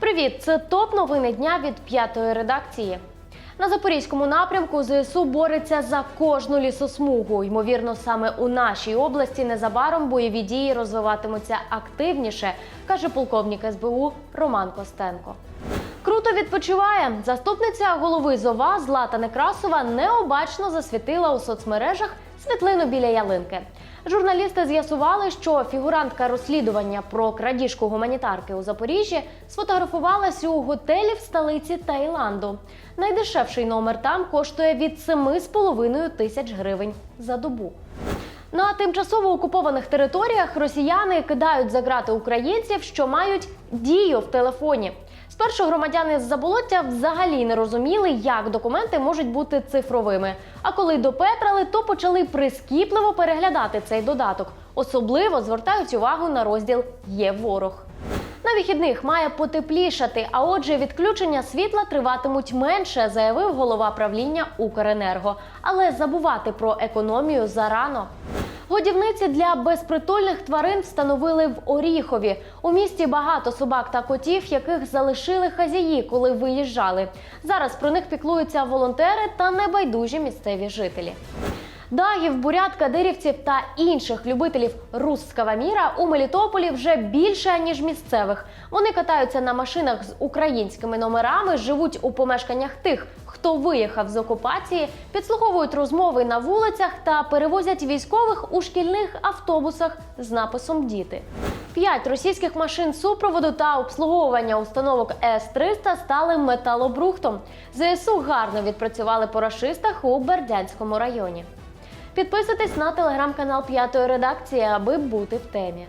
Привіт! Це топ новини дня від п'ятої редакції. На запорізькому напрямку ЗСУ бореться за кожну лісосмугу. Ймовірно, саме у нашій області незабаром бойові дії розвиватимуться активніше, каже полковник СБУ Роман Костенко. Круто відпочиває. Заступниця голови ЗОВА Злата Некрасова необачно засвітила у соцмережах світлину біля ялинки. Журналісти з'ясували, що фігурантка розслідування про крадіжку гуманітарки у Запоріжжі сфотографувалась у готелі в столиці Таїланду. Найдешевший номер там коштує від 7,5 тисяч гривень за добу. На тимчасово окупованих територіях росіяни кидають за грати українців, що мають дію в телефоні. Спершу громадяни з заболоття взагалі не розуміли, як документи можуть бути цифровими. А коли допетрали, то почали прискіпливо переглядати цей додаток. Особливо звертають увагу на розділ Є ворог. На вихідних має потеплішати, а отже, відключення світла триватимуть менше, заявив голова правління Укренерго. Але забувати про економію зарано. Годівниці для безпритульних тварин встановили в Оріхові. У місті багато собак та котів, яких залишили хазяї, коли виїжджали. Зараз про них піклуються волонтери та небайдужі місцеві жителі. Дагів, бурят, кадирівців та інших любителів русского міра у Мелітополі вже більше ніж місцевих. Вони катаються на машинах з українськими номерами, живуть у помешканнях тих, хто виїхав з окупації, підслуховують розмови на вулицях та перевозять військових у шкільних автобусах з написом Діти. П'ять російських машин супроводу та обслуговування установок С-300 стали металобрухтом. ЗСУ гарно відпрацювали по рашистах у Бердянському районі. Підписуйтесь на телеграм-канал П'ятої редакції, аби бути в темі.